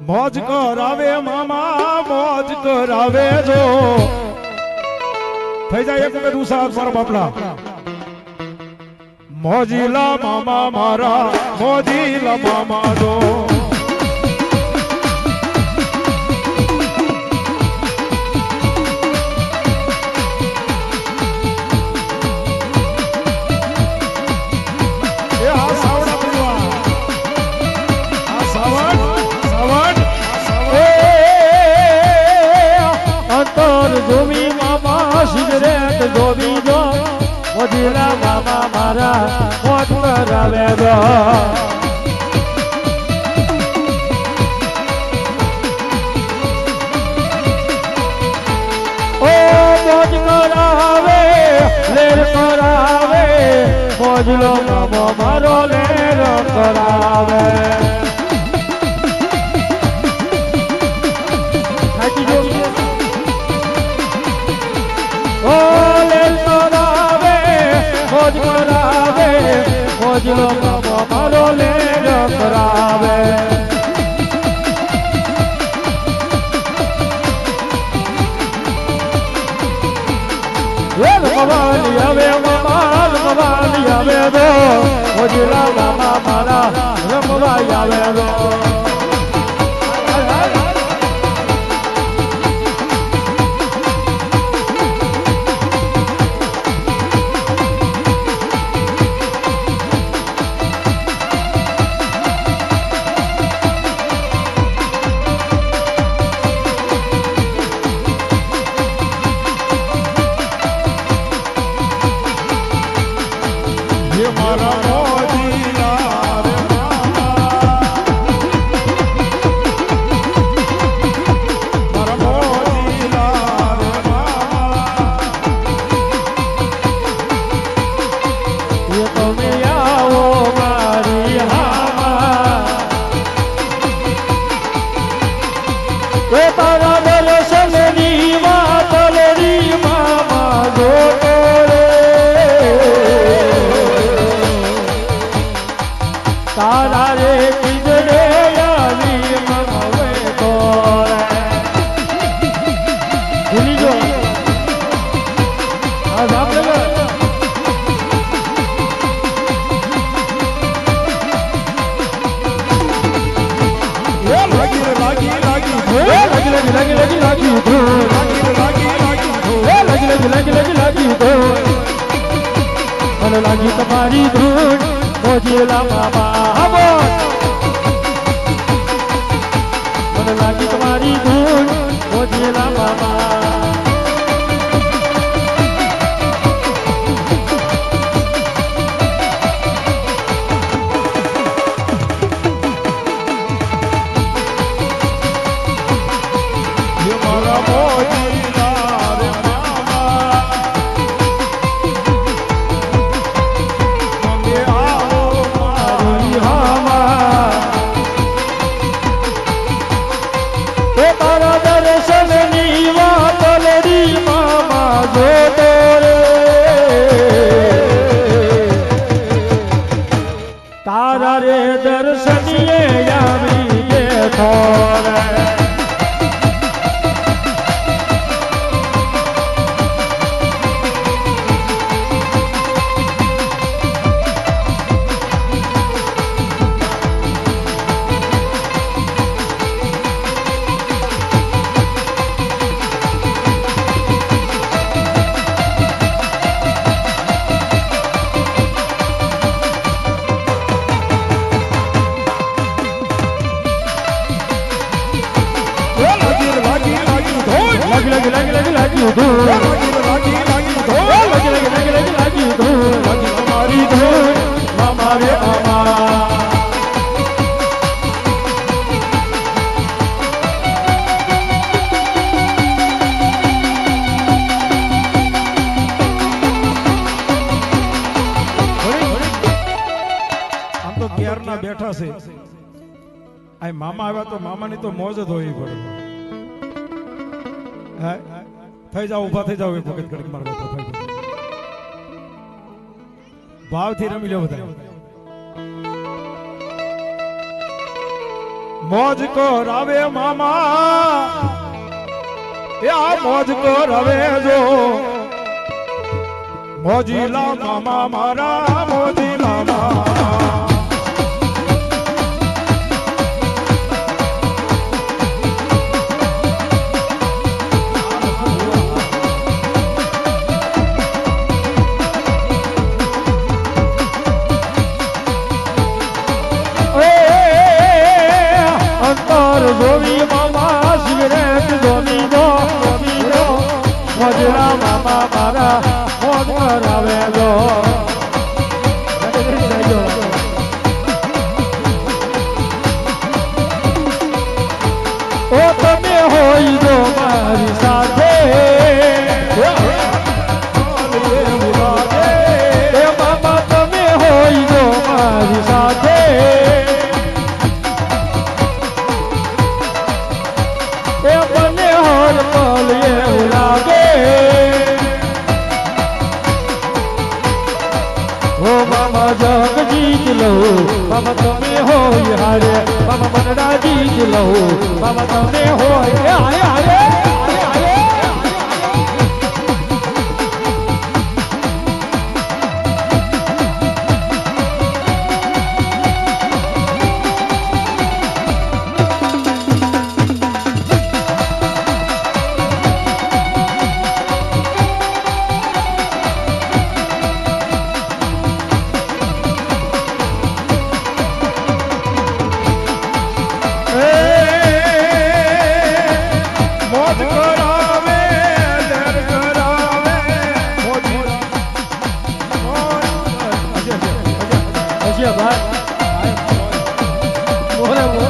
મોજ કરાવે મામા, મોજ કરાવે જો. થઈ જાય એક વખત ઉષા મારા બાપલા મોજીલા મામા મારા, મોજીલા મામા જો. જોવી જો મોજીલા મામા મારા મોજ કરાવે મોજલો મામો મારો લેર કરાવે. કરાવે મોજ કરાવે મોજલો મામો મારો લે કરાવે રમવાની આવે મામા રમવાની આવે રો મામા મારા રમવાઈ આવે રો તારા રે કિજડે આવી મમવે તો ભૂલી જો. આ? એ લાગી લાગી લાગી. એ લાગી લાગી લાગી લાગી ધૂળ. મને લાગી તમારી ધૂળ મોજીલા મામા આવો. મને લાગી તમારી ધૂળ મોજીલા મામા લાગી લાગી લાગી લાગી લાગી લાગી લાગી લાગી લાગી લાગી બેઠા છે આ મામા આવ્યા તો મામાની તો મોજ જ હોય પડે થઈ જાઓ, ઊભા થઈ જાઓ, એક વખત ઘડીક મારા બાપા ભાવથી રમી લો બધા મોજ કરાવે મામા. એ આ મોજ કરાવે જો. મોજીલા મામા, મારા મોજીલા મામા જોવી મામા સિગરેટ જોવી દો જોવી દો મજરા મામા મારા મોજ કરાવે દો ઓ તમે હોય જો મારી પલ એવું લાગે. ઓ મામા, જગ જીત લો મામા, તમે હોય હારે. મામા, મનડા જીત લો મામા, તમે હોય હારે. છે ભાઈ મોરે મોરે